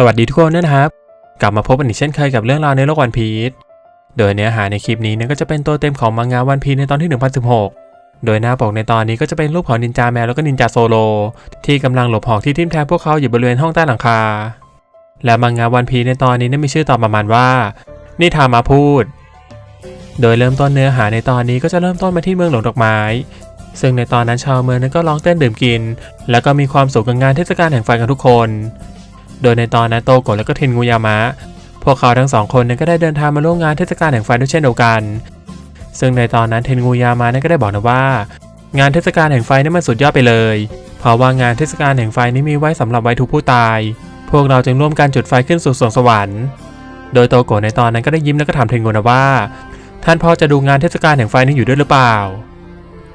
สวัสดีทุกคนนะครับ กลับมาพบกันอีกเช่นเคยกับเรื่องราวในโลกวันพีชโดยเนื้อหาในคลิปนี้เนี่ยก็จะเป็นตัวเต็มของมังงะวันพีชในตอนที่ 1016 โดยหน้าปกในตอนนี้ก็จะเป็นรูปของนินจาแมวแล้วก็นินจาโซโล ที่กำลังหลบหอกที่ทิมแทงพวกเขาอยู่บริเวณห้องใต้หลังคา และมังงะวันพีชในตอนนี้เนี่ยมีชื่อตอนประมาณว่านิทามาพูด โดยเริ่มต้นเนื้อหาในตอนนี้ก็จะเริ่มต้นมาที่เมืองหลวงดอกไม้ ซึ่งในตอนนั้นชาวเมืองนั้นก็ร้องเต้นดื่มกิน แล้วก็มีความสุขกับงานเทศกาลแห่งไฟกันทุกคน โดยในตอนนั้นโตโกะและก็เทนงูยามะ พวกเขาทั้งสองคนนั้นก็ได้เดินทางมาร่วมงานเทศกาลแห่งไฟด้วยเช่นเดียวกัน ซึ่งในตอนนั้นเทนงูยามะนั้นก็ได้บอกนะว่า งานเทศกาลแห่งไฟนี่มันสุดยอดไปเลย เพราะว่างานเทศกาลแห่งไฟนี้มีไว้สำหรับไว้ทุกผู้ตาย พวกเราจึงร่วมกันจุดไฟขึ้นสู่สวงสวรรค์ โดยโตโกะในตอนนั้นก็ได้ยิ้มแล้วก็ถามเทนงูนะว่า ท่านพ่อจะดูงานเทศกาลแห่งไฟนี้อยู่ด้วยหรือเปล่า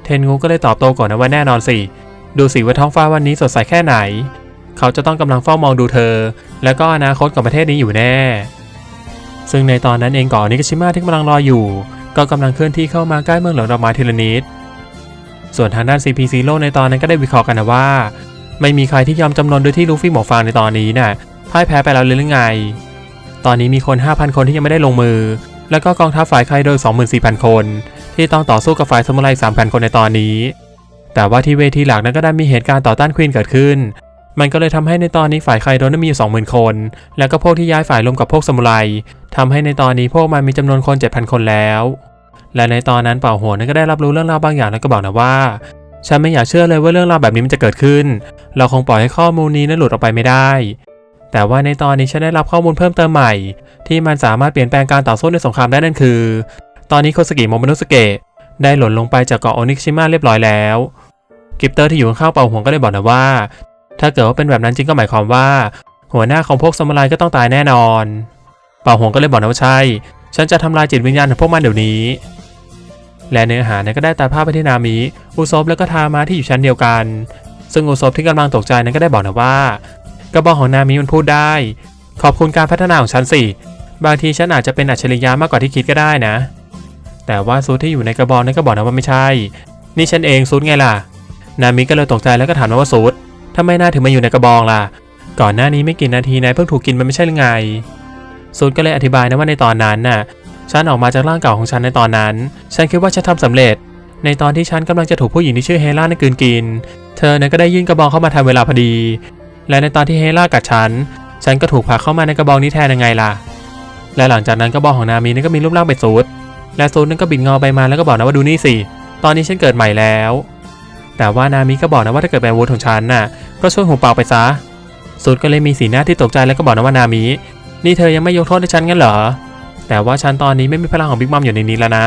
เทนงูก็เลยตอบโตโกะนะว่าแน่นอนสิ ดูสิว่าท้องฟ้าวันนี้สดใสแค่ไหน เขาจะต้องกำลังเฝ้ามองดูเธอ และก็อนาคตของประเทศนี้อยู่แน่ ซึ่งในตอนนั้นเองก่อนนิกชิมะที่กำลังรออยู่ ก็กำลังเคลื่อนที่เข้ามาใกล้เมืองหลวงดอกไม้ทีละนิดส่วนทางด้าน CP Zero ในตอนนั้นก็ได้วิเคราะห์กันนะว่า ไม่มีใครที่ยอมจำนนโดยที่ลูฟี่หมวกฟางในตอนนี้น่ะพ่ายแพ้ไปแล้วหรือไง ตอนนี้มีคน 5,000 คนที่ยังไม่ได้ลงมือ แล้วก็กองทัพฝ่ายใครโดย 24,000 คน ที่ต้องต่อสู้กับฝ่ายสมุไร3,000 คนในตอนนี้ แต่ว่าที่เวทีหลักนั้นก็ได้มีเหตุการณ์ต่อต้านควีนเกิดขึ้น มันก็เลยทำให้ในตอนนี้ฝ่ายไคโดนนั้นมีอยู่20,000 คน แล้วก็พวกที่ย้ายฝ่ายรวมกับพวกสมุไรทำให้ในตอนนี้พวกมันมีจำนวนคน 7,000 คนแล้ว และในตอนนั้นเป่าหัวนั้นก็ได้รับรู้เรื่องราวบางอย่างแล้วก็บอกนะว่า ฉันไม่อยากเชื่อเลยว่าเรื่องราวแบบนี้มันจะเกิดขึ้น เราคงปล่อยให้ข้อมูลนี้นั้นหลุดออกไปไม่ได้ แต่ว่าในตอนนี้ฉันได้รับข้อมูลเพิ่มเติมใหม่ ที่มันสามารถเปลี่ยนแปลงการต่อสู้ในสงครามได้นั่นคือ ตอนนี้โคสกิโมมนุสเกะได้หล่นลงไปจากเกาะโอนิชิมะเรียบร้อยแล้วกิปเตอร์ที่อยู่ข้างเป่าหัวก็เลยบอกนะว่า ถ้าเกิดว่าเป็นแบบนั้นจริงก็หมายความว่า หัวหน้าของพวกซามูไรก็ต้องตายแน่นอน เป่าหัวก็เลยบอกนะว่าใช่ ฉันจะทำลายจิตวิญญาณของพวกมันเดี๋ยวนี้ และเนื้อหานั้นก็ได้ตัดภาพไปที่นามิ อุซบและก็ทามาที่อยู่ชั้นเดียวกัน ซึ่งอุซบที่กำลังตกใจนั้นก็ได้บอกนะว่ากระบอกของนามิมันพูดได้ ขอบคุณการพัฒนาของฉันสิ บางทีฉันอาจจะเป็นอัจฉริยะมากกว่าที่คิดก็ได้นะ แต่ว่าซูที่อยู่ในกระบอกนั้นก็บอกนะว่าไม่ใช่ นี่ฉันเองซูทไงล่ะ นามิก็เลยตกใจแล้วก็ถามนะว่าซูท ทำไมนายถึงมาอยู่ในกระบองล่ะ ก่อนหน้านี้ไม่กี่นาทีนายเพิ่งถูกกินมันไม่ใช่หรือไงซูทก็เลยอธิบายนะว่าในตอนนั้นน่ะ ฉันออกมาจากร่างเก่าของฉันในตอนนั้น ฉันคิดว่าฉันทำสำเร็จ ในตอนที่ฉันกำลังจะถูกผู้หญิงที่ชื่อเฮล่านั้นกืนกิน เธอนั้นก็ได้ยื่นกระบองเข้ามาทันเวลาพอดี และในตอนที่เฮล่ากัดฉัน ฉันก็ถูกผลักเข้ามาในกระบองนี้แทนยังไงล่ะ และหลังจากนั้นกระบองของนามีนั้นก็มีรูปร่างเป็นซูทและซูทนั้นก็บินเงาไปมาแล้วก็บอกนะว่าดูนี่สิ ตอนนี้ฉันเกิดใหม่แล้ว แต่ว่านามิก็บอกนะว่าถ้าเกิดเป็นอาวุธของฉันน่ะก็ช่วยหูเปล่าไปซะซูทก็เลยมีสีหน้าที่ตกใจแล้วก็บอกนะว่านามินี่เธอยังไม่ยกโทษให้ฉันงั้นเหรอ แต่ว่าฉันตอนนี้ไม่มีพลังของบิ๊กมัมอยู่ในนี้แล้วนะ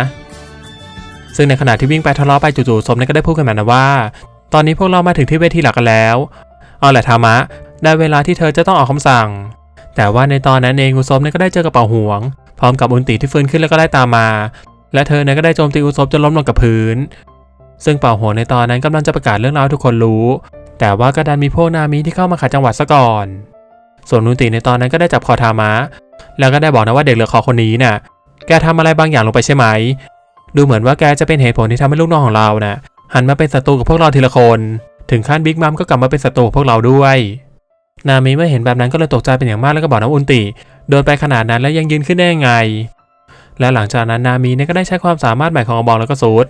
ซึ่งในขณะที่วิ่งไปทะเลาะไปจู่ๆสมนั้นก็ได้พูดกันมานะว่า ตอนนี้พวกเรามาถึงที่เวทีหลักกันแล้ว เอาแหละธามะ ได้เวลาที่เธอจะต้องออกคำสั่ง แต่ว่าในตอนนั้นเองอุซบเนี่ยก็ได้เจอกระเป๋าห่วง พร้อมกับอุนติที่ฟื้นขึ้นแล้วก็ได้ตามมา และเธอเนี่ยก็ได้โจมตีอุซบจนล้มลงกับพื้น ซึ่งเป่าหัวในตอนนั้นกำลังจะประกาศเรื่องราวทุกคนรู้ แต่ว่าก็ดันมีพวกนามิที่เข้ามาขัดจังหวะซะก่อน ส่วนอุนติในตอนนั้นก็ได้จับคอทามะ แล้วก็ได้บอกนะว่าเด็กเหลือคอคนนี้น่ะ แกทำอะไรบางอย่างลงไปใช่ไหม ดูเหมือนว่าแกจะเป็นเหตุผลที่ทำให้ลูกน้องของเราน่ะ หันมาเป็นศัตรูกับพวกเราทีละคน ถึงขั้นบิ๊กมัมก็กลับมาเป็นศัตรูพวกเราด้วย นามิเมื่อเห็นแบบนั้นก็เลยตกใจเป็นอย่างมากแล้วก็บอกนะอุนติโดนไปขนาดนั้นแล้วยังยืนขึ้นได้ยังไง และหลังจากนั้นนามิเนี่ยก็ได้ใช้ความสามารถใหม่ของกระบองแล้วก็ซูด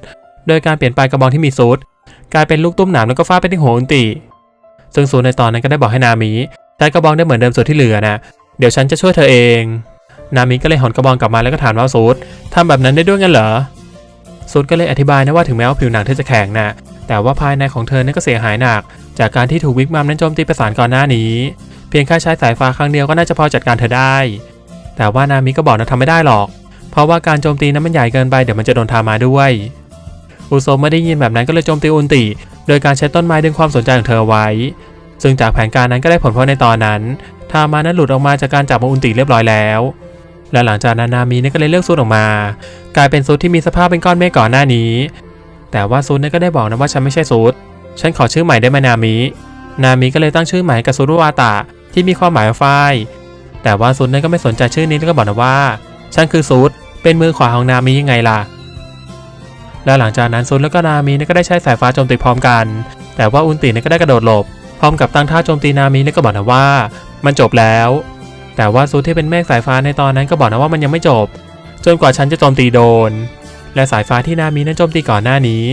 โดยการเปลี่ยนปลายกระบองที่มีซูดกลายเป็นลูกตุ้มหนามแล้วก็ฟาดไปที่หัวอุนติซึ่งซูดในตอนนั้นก็ได้บอกให้นามิใช้กระบองได้เหมือนเดิมส่วนที่เหลือนะเดี๋ยวฉันจะช่วยเธอเอง นามิก็เลยหอนกระบองกลับมาแล้วก็ถามว่าซูดทำแบบนั้นได้ด้วยงั้นเหรอซูดก็เลยอธิบายนะว่าถึงแม้ว่าผิวหนังเธอจะแข็งนะแต่ว่าภายในของเธอนั้นก็เสียหายหนัก จากการที่ถูกวิกมัมนั้นโจมตีประสานก่อนหน้านี้ เพียงแค่ใช้สายฟ้าครั้งเดียวก็น่าจะพอจัดการเธอได้ แต่ว่านามิก็บอกนะทำไม่ได้หรอก เพราะว่าการโจมตีนั้นมันใหญ่เกินไปเดี๋ยวมันจะโดนทามาด้วย อุโซไม่ได้ยินแบบนั้นก็เลยโจมตีอุนติ โดยการใช้ต้นไม้ดึงความสนใจของเธอไว้ ซึ่งจากแผนการนั้นก็ได้ผลเพราะในตอนนั้น ทามานั้นหลุดออกมาจากการจับมาอุนติเรียบร้อยแล้ว และหลังจากนั้นนามีนี่ก็เลยเลือกซูดออกมา กลายเป็นซูดที่มีสภาพเป็นก้อนเมฆก่อนหน้านี้ แต่ว่าซูดนี่ยก็ได้บอกนะว่าฉันไม่ใช่ซูดฉันขอชื่อใหม่ได้ไหมนามินามิก็เลยตั้งชื่อใหม่กับซูรุวาตะที่มีความหมายว่าฝ้ายแต่ว่าซูดนี่ยก็ไม่สนใจชื่อนี้แล้วก็บอกนะว่า ฉันคือซูดเป็นมือขวาของนามิยังไงล่ะ และหลังจากนั้นซูดแล้วก็นามินี่ยก็ได้ใช้สายฟ้าโจมตีพร้อมกัน แต่ว่าอุนตินี่ยก็ได้กระโดดหลบ พร้อมกับตั้งท่าโจมตีนามิแล้วก็บอกนะว่า มันจบแล้ว แต่ว่าซูที่เป็นเมฆสายฟ้าในตอนนั้นก็บอกนะว่ามันยังไม่จบ จนกว่าฉันจะโจมตีโดน และสายฟ้าที่นามีนั้นโจมตีก่อนหน้านี้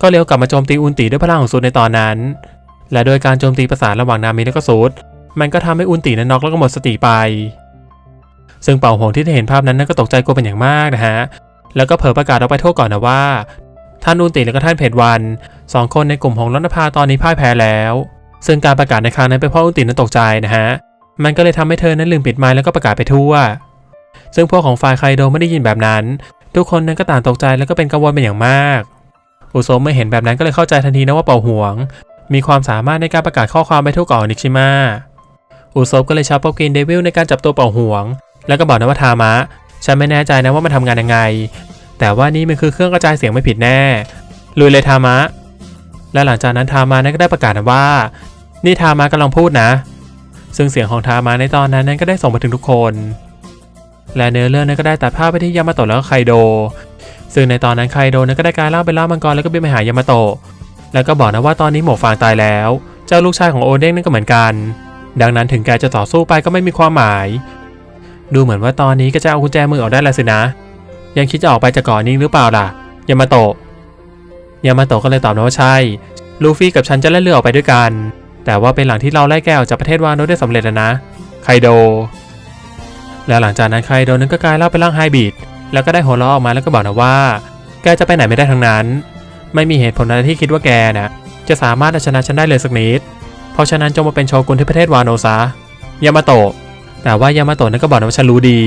ก็เร็วกลับมาโจมตีอุนตีด้วยพลังของซูในตอนนั้น และโดยการโจมตีประสานระหว่างนามิและก็ซูดมันก็ทำให้อุนตีนั้นน็อกแล้วก็หมดสติไป ซึ่งเป่าหงที่ได้เห็นภาพนั้นนั่นก็ตกใจกลัวเป็นอย่างมากนะฮะ แล้วก็เผยประกาศออกไปทั่วก่อนนะว่า ท่านอุนติและก็ท่านเพจวันสองคนในกลุ่มของรัตนภาตอนนี้พ่ายแพ้แล้ว ซึ่งการประกาศในครั้งนั้นเป็นเพราะอุนตินั้นตกใจนะฮะ มันก็เลยทำให้เธอนั้นลืมปิดไมค์แล้วก็ประกาศไปทั่ว ซึ่งพวกของฝ่ายไคโดไม่ได้ยินแบบนั้น ทุกคนนั้นก็ต่างตกใจแล้วก็เป็นกังวลเป็นอย่างมาก อุโซมเมื่อเห็นแบบนั้นก็เลยเข้าใจทันทีนะว่าเป่าห่วง มีความสามารถในการประกาศข้อความไปทั่วเกาะนิชิมาอุโซก็เลยใช้ป๊อปกินเดวิลในการจับตัวเป่าห่วง แล้วก็บอกนะว่าทามะฉันไม่แน่ใจนะว่ามันทำงานยังไง แต่ว่านี่มันคือเครื่องกระจายเสียงไม่ผิดแน่ ลุยเลยทามะ และหลังจากนั้นทามานั้นก็ได้ประกาศว่า นี่ทามะกำลังพูดนะ ซึ่งเสียงของทามาในตอนนั้นนั้นก็ได้ส่งไปถึงทุกคน และเนื้อเรื่องนั้นก็ได้ตัดภาพไปที่ยามาโตะแล้วก็ไคโด ซึ่งในตอนนั้นไคโดนั้นก็ได้กลายร่างเป็นล่ามังกรแล้วก็บินไปหายามาโตะ แล้วก็บอกนะว่าตอนนี้หมวกฟางตายแล้ว เจ้าลูกชายของโอเด้งนั่นก็เหมือนกัน ดังนั้นถึงแกจะต่อสู้ไปก็ไม่มีความหมาย ดูเหมือนว่าตอนนี้ก็จะเอากุญแจมือออกได้แล้วสินะ ยังคิดจะออกไปจากเกาะนี้หรือเปล่าล่ะยามาโตะยามาโตะก็เลยตอบนะว่าใช่ ลูฟี่กับฉันจะไล่นเรือออกไปด้วยกัน แต่ว่าเป็นหลังที่เราไล่แกออกจากประเทศวานโนได้สำเร็จแล้วนะ ไคโด และหลังจากนั้นไคโดนั้นก็กลายร่างเป็นร่างไฮบิดแล้วก็ได้หัวเราะออกมาแล้วก็บอกนะว่า แกจะไปไหนไม่ได้ทั้งนั้น ไม่มีเหตุผลอะไรที่คิดว่าแกนะจะสามารถเอาชนะฉันได้เลยสักนิด เพราะฉะนั้นจงมาเป็นโชกุนที่ประเทศวานโนซะ ยามาโตะ แต่ว่ายามาโตะนั้นก็บอกนะว่าฉันรู้ดี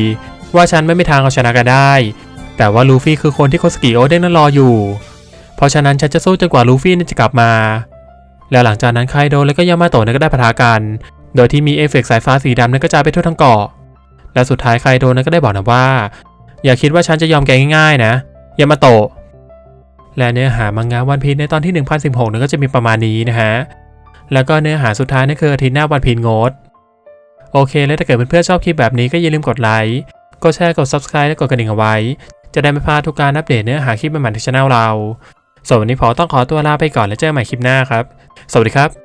ว่าฉันไม่มีทางเอาชนะกันได้ แต่ว่าลูฟี่คือคนที่โคสกิโอเด้งนั้นรออยู่ เพราะฉะนั้นฉันจะสู้จนกว่าลูฟี่นั้นจะกลับมา แล้วหลังจากนั้นไคโดและก็ยามาโตะนั้นก็ได้ปะทะกัน โดยที่มีเอฟเฟกต์สายฟ้าสีดำนั้นกระจายไปทั่วทั้งเกาะ และสุดท้ายไคโดนั้นก็ได้บอกนะว่า อย่าคิดว่าฉันจะยอมแกง่ายๆนะยามาโตะและเนื้อหามังงะวันพีชในตอนที่ 1016นั้นก็จะมีประมาณนี้นะฮะ แล้วก็เนื้อหาสุดท้ายนั่นคืออาทิตย์หน้าวันพีชงด โอเค แล้วถ้าเกิดเพื่อนๆชอบคลิปแบบนี้ก็อย่าลืมกดไลค์ กดแชร์ กด subscribe และกดกระดิ่งเอาไว้ จะได้ไม่พลาดทุกการอัปเดตเนื้อหาคลิปใหม่ๆที่ช่องเราส่วนวันนี้พอต้องขอตัวลาไปก่อนแล้วเจอกันใหม่คลิปหน้าครับ สวัสดีครับ